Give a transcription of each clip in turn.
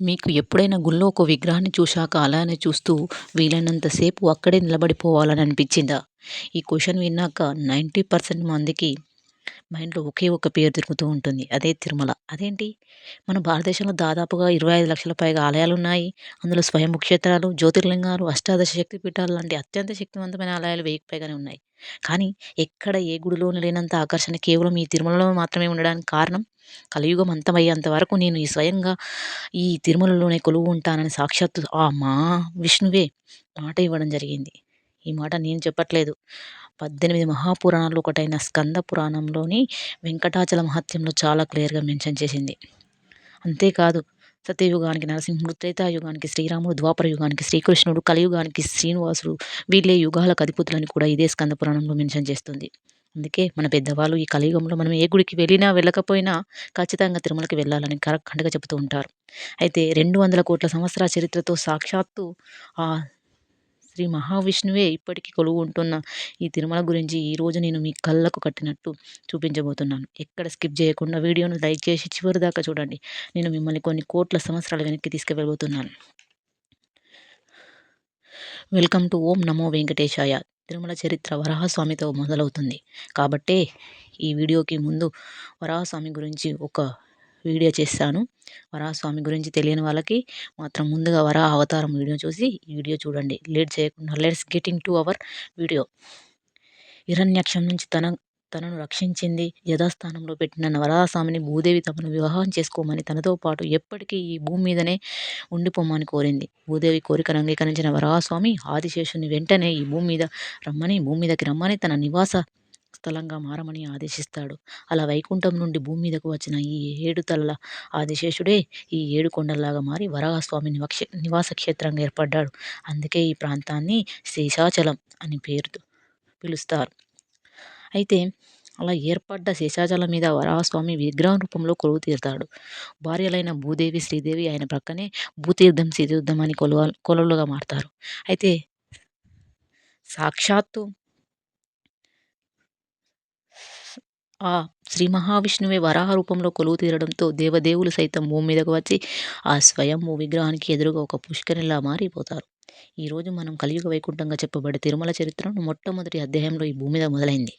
మీకు ఎప్పుడైనా గుళ్ళో ఒక విగ్రహాన్ని చూశాక అలానే చూస్తూ వీలైనంత సేపు అక్కడే నిలబడిపోవాలని అనిపించిందా? ఈ క్వశ్చన్ విన్నాక నైంటీ పర్సెంట్ మందికి మైండ్లో ఒకే ఒక పేరు తిరుగుతూ ఉంటుంది అదే తిరుమల. అదేంటి? మన భారతదేశంలో దాదాపుగా ఇరవై ఐదు లక్షల పైగా ఆలయాలు ఉన్నాయి అందులో స్వయం క్షేత్రాలు జ్యోతిర్లింగాలు అష్టాదశ శక్తి పీఠాలు లాంటి అత్యంత శక్తివంతమైన ఆలయాలు వెయ్యికి పైగానే ఉన్నాయి. కానీ ఎక్కడ ఏ గుడిలోనూ లేనంత ఆకర్షణ కేవలం ఈ తిరుమలలో మాత్రమే ఉండడానికి కారణం కలియుగం అంతమయ్యేంత వరకు నేను ఈ స్వయంగా ఈ తిరుమలలోనే కొలువు ఉంటానని సాక్షాత్తు ఆ మా విష్ణువే మాట ఇవ్వడం జరిగింది. ఈ మాట నేను చెప్పట్లేదు. పద్దెనిమిది మహాపురాణాలు ఒకటైన స్కంద పురాణంలోని వెంకటాచల మహత్యంలో చాలా క్లియర్గా మెన్షన్ చేసింది. అంతేకాదు సత్యయుగానికి నరసింహుడు త్రేతాయుగానికి శ్రీరాముడు ద్వాపర యుగానికి శ్రీకృష్ణుడు కలియుగానికి శ్రీనివాసుడు వీళ్ళే యుగాలకు అధిపతులని కూడా ఇదే స్కంద పురాణంలో మెన్షన్ చేస్తుంది. అందుకే మన పెద్దవాళ్ళు ఈ కలియుగంలో మనం ఏ గుడికి వెళ్ళినా వెళ్ళకపోయినా ఖచ్చితంగా తిరుమలకి వెళ్ళాలని కరెక్ట్గా చెబుతూ ఉంటారు. అయితే రెండు వందల కోట్ల సంవత్సరాల చరిత్రతో సాక్షాత్తు ఆ శ్రీ మహావిష్ణువే ఇప్పటికీ కొలువు ఉంటున్న ఈ తిరుమల గురించి ఈరోజు నేను మీ కళ్ళకు కట్టినట్టు చూపించబోతున్నాను. ఎక్కడ స్కిప్ చేయకుండా వీడియోను లైక్ చేసి చివరి దాకా చూడండి. నేను మిమ్మల్ని కొన్ని కోట్ల సంవత్సరాల వెనక్కి తీసుకువెళ్ళబోతున్నాను వెల్కమ్ టు ఓం నమో వెంకటేశాయ. తిరుమల చరిత్ర వరాహస్వామితో మొదలవుతుంది. కాబట్టే ఈ వీడియోకి ముందు వరాహస్వామి గురించి ఒక వీడియో చేస్తాను వరాహస్వామి గురించి తెలియని వాళ్ళకి మాత్రం ముందుగా వరాహ అవతారం వీడియో చూసి ఈ వీడియో చూడండి. లేట్ చేయకుండా let's getting to our video Hiranyaksham నుంచి తన తనను రక్షించింది. యథాస్థానంలో పెట్టిన వరాహస్వామిని భూదేవి తమను వివాహం చేసుకోమని తనతో పాటు ఎప్పటికీ ఈ భూమి మీదనే ఉండిపోమని కోరింది. భూదేవి కోరికను అంగీకరించిన వరాహస్వామి ఆదిశేషుని వెంటనే ఈ భూమి మీద రమ్మని భూమి మీదకి రమ్మని తన నివాస స్థలంగా మారమని ఆదేశిస్తాడు. అలా వైకుంఠం నుండి భూమి మీదకు వచ్చిన ఈ ఏడు తలల ఆదిశేషుడే ఈ ఏడు కొండల్లాగా మారి వరాహస్వామి నివక్ష నివాస క్షేత్రంగా ఏర్పడ్డాడు. అందుకే ఈ ప్రాంతాన్ని శేషాచలం అని పేరుతో పిలుస్తారు. అయితే అలా ఏర్పడ్డ శేషాచలం మీద వరాహస్వామి విగ్రహం రూపంలో కొలువు తీరుతాడు. భార్యలైన భూదేవి శ్రీదేవి ఆయన ప్రక్కనే భూతీర్థం శ్రీతీర్థం అని కొలువ కొలువులుగా మారుతారు. అయితే సాక్షాత్తు ఆ శ్రీ మహావిష్ణువే వరాహ రూపంలో కొలువు తీరడంతో దేవదేవులు సైతం భూమి మీదకు వచ్చి ఆ స్వయంభూ విగ్రహానికి ఎదురుగా ఒక పుష్కరిలా మారిపోతారు. ఈరోజు మనం కలియుగ వైకుంఠంగా చెప్పబడే తిరుమల చరిత్రను మొట్టమొదటి అధ్యాయంలో ఈ భూమి మీద మొదలైంది.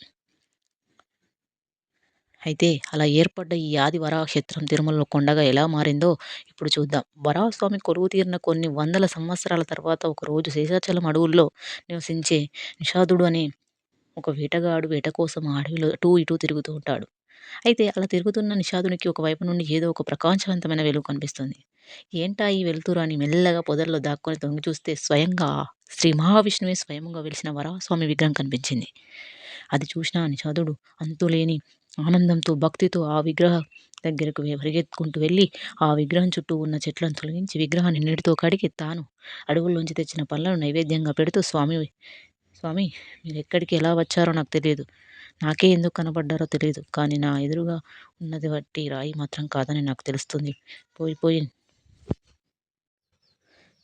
అయితే అలా ఏర్పడ్డ ఈ ఆది వరాహ క్షేత్రం తిరుమలలో కొండగా ఎలా మారిందో ఇప్పుడు చూద్దాం. వరాహస్వామి కొలువు తీరిన కొన్ని వందల సంవత్సరాల తర్వాత ఒకరోజు శేషాచలం అడవుల్లో నివసించే నిషాదుడు అనే ఒక వేటగాడు వేట కోసం ఆ అడవిలో అటూ ఇటూ తిరుగుతూ ఉంటాడు. అయితే అలా తిరుగుతున్న నిషాదునికి ఒకవైపు నుండి ఏదో ఒక ప్రకాశవంతమైన వెలుగు కనిపిస్తుంది. ఏంటా ఈ వెలుతురు అని మెల్లగా పొదల్లో దాక్కొని తొంగి చూస్తే స్వయంగా శ్రీ మహావిష్ణువే స్వయంగా వెలిసిన వరాస్వామి విగ్రహం కనిపించింది. అది చూసిన నిషాదుడు అంతులేని ఆనందంతో భక్తితో ఆ విగ్రహ దగ్గరకు పరిగెత్తుకుంటూ వెళ్ళి ఆ విగ్రహం చుట్టూ ఉన్న చెట్లను తొలగించి విగ్రహాన్ని నీటితో కడిగి తాను అడవుల్లోంచి తెచ్చిన పళ్ళను నైవేద్యంగా పెడుతూ స్వామి స్వామి మీరు ఎక్కడికి ఎలా వచ్చారో నాకు తెలియదు. నాకే ఎందుకు కనబడ్డారో తెలియదు. కానీ నా ఎదురుగా ఉన్నది బట్టి రాయి మాత్రం కాదని నాకు తెలుస్తుంది. పోయి పోయి.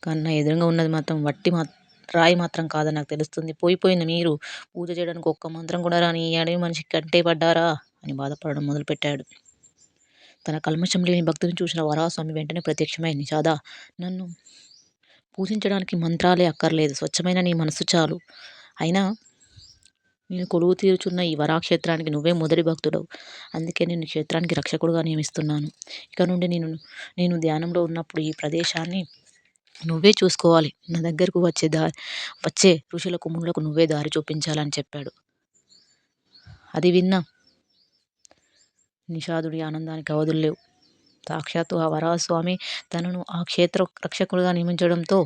కానీ నా ఎదురుగా ఉన్నది మాత్రం వట్టి మా రాయి మాత్రం కాదని నాకు తెలుస్తుంది. పోయిపోయిన మీరు. పూజ చేయడానికి ఒక్క మంత్రం కూడా రాని ఈ అడవి మనిషికి కంటే పడ్డారా అని బాధపడడం మొదలుపెట్టాడు. తన కల్మషం లేని భక్తుని చూసిన వరాస్వామి వెంటనే ప్రత్యక్షమై నిషాదా నన్ను పూజించడానికి మంత్రాలే అక్కర్లేదు. స్వచ్ఛమైన నీ మనసు చాలు. అయినా నేను కొలువు తీరుచున్న ఈ వరాక్షేత్రానికి నువ్వే మొదటి భక్తుడవు. అందుకే నేను క్షేత్రానికి రక్షకుడుగా నియమిస్తున్నాను. ఇక నుండి నేను నేను ధ్యానంలో ఉన్నప్పుడు ఈ ప్రదేశాన్ని నువ్వే చూసుకోవాలి. నా దగ్గరకు వచ్చే దారి వచ్చే ఋషులకు మునులకు నువ్వే దారి చూపించాలని చెప్పాడు. అది విన్న నిషాదుడి ఆనందానికి అవధులు లేవు. సాక్షాత్తు ఆ వరాహస్వామి తనను ఆ క్షేత్ర రక్షకుడుగా నియమించడంతో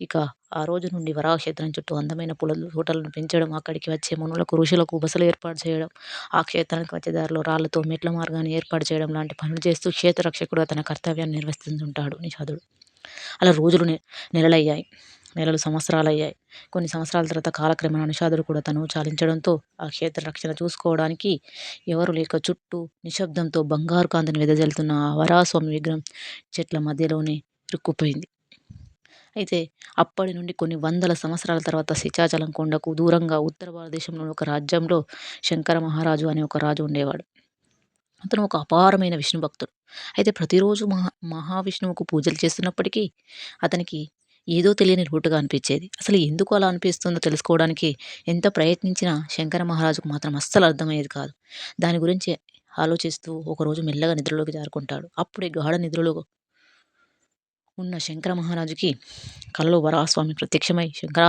ఇక ఆ రోజు నుండి వరాహక్షేత్రం చుట్టూ అందమైన పూల తోటలను పెంచడం అక్కడికి వచ్చే మునులకు ఋషులకు బసలు ఏర్పాటు చేయడం ఆ క్షేత్రానికి వచ్చే దారిలో రాళ్ళతో మెట్ల మార్గాన్ని ఏర్పాటు చేయడం లాంటి పనులు చేస్తూ క్షేత్రరక్షకుడు తన కర్తవ్యాన్ని నిర్వర్తిస్తుంటాడు నిషాదుడు. అలా రోజులు నెలలయ్యాయి నెలలు సంవత్సరాలు అయ్యాయి కొన్ని సంవత్సరాల తర్వాత కాలక్రమేణా నిషాదుడు కూడా తను చాలించడంతో ఆ క్షేత్ర రక్షణ చూసుకోవడానికి ఎవరు లేక చుట్టూ నిశ్శబ్దంతో బంగారు కాంతిని వెదజల్లుతున్న ఆ వరాస్వామి విగ్రహం చెట్ల మధ్యలోనే ఇరుక్కుపోయింది. అయితే అప్పటి నుండి కొన్ని వందల సంవత్సరాల తర్వాత శిచాచలం కొండకు దూరంగా ఉత్తర భారతదేశంలోని ఒక రాజ్యంలో శంకర మహారాజు అనే ఒక రాజు ఉండేవాడు. అతను ఒక అపారమైన విష్ణు భక్తుడు. అయితే ప్రతిరోజు మహా మహావిష్ణువుకు పూజలు చేస్తున్నప్పటికీ అతనికి ఏదో తెలియని లోటుగా అనిపించేది. అసలు ఎందుకు అలా అనిపిస్తుందో తెలుసుకోవడానికి ఎంత ప్రయత్నించినా శంకర మహారాజుకు మాత్రం అస్సలు అర్థమయ్యేది కాదు. దాని గురించి ఆలోచిస్తూ ఒకరోజు మెల్లగా నిద్రలోకి జారుకుంటాడు. అప్పుడే గాఢ నిద్రలో ఉన్న శంకర మహారాజుకి కలలో వరాస్వామి ప్రత్యక్షమై శంకర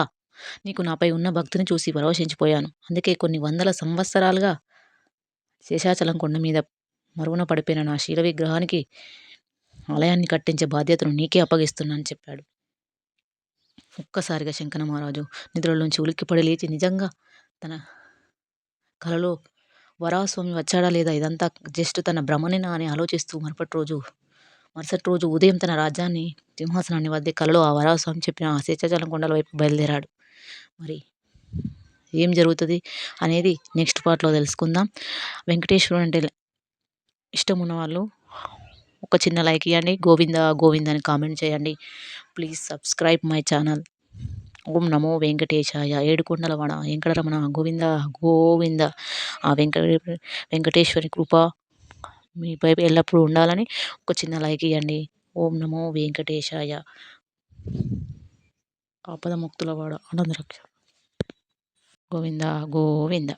నీకు నాపై ఉన్న భక్తిని చూసి పరవశించిపోయాను. అందుకే కొన్ని వందల సంవత్సరాలుగా శేషాచలం కొండ మీద మరుగున పడిపోయిన నా శీల విగ్రహానికి ఆలయాన్ని కట్టించే బాధ్యతను నీకే అప్పగిస్తున్నాను చెప్పాడు. ఒక్కసారిగా శంకర మహారాజు నిద్రలోంచి ఉలిక్కిపడి లేచి నిజంగా తన కలలో వరాస్వామి వచ్చాడా లేదా ఇదంతా జస్ట్ తన భ్రమనేనా అని ఆలోచిస్తూ మరుపటి రోజు మరుసటి రోజు ఉదయం తన రాజ్యాన్ని సింహాసనాన్ని వద్ద కలలో ఆ వరాస్వామి చెప్పిన ఆ శేషాచలం కొండల వైపు బయలుదేరాడు. మరి ఏం జరుగుతుంది అనేది నెక్స్ట్ పార్ట్లో తెలుసుకుందాం. వెంకటేశ్వరుడు అంటే ఇష్టం ఉన్న వాళ్ళు ఒక చిన్న లైక్ ఇవ్వండి గోవింద గోవింద అని కామెంట్ చేయండి. Please subscribe my channel Om నమో వెంకటేశాయ. ఏడుకొండల వన. వెంకటరమణ గోవింద గోవింద. ఆ వెంకట వెంకటేశ్వరి కృప మీపై ఎల్లప్పుడూ ఉండాలని ఒక చిన్న లైక్ ఇవ్వండి ఓం నమో వెంకటేశాయ. ఆపద ముక్తుల వాడ ఆనందరక్ష గోవింద గోవింద.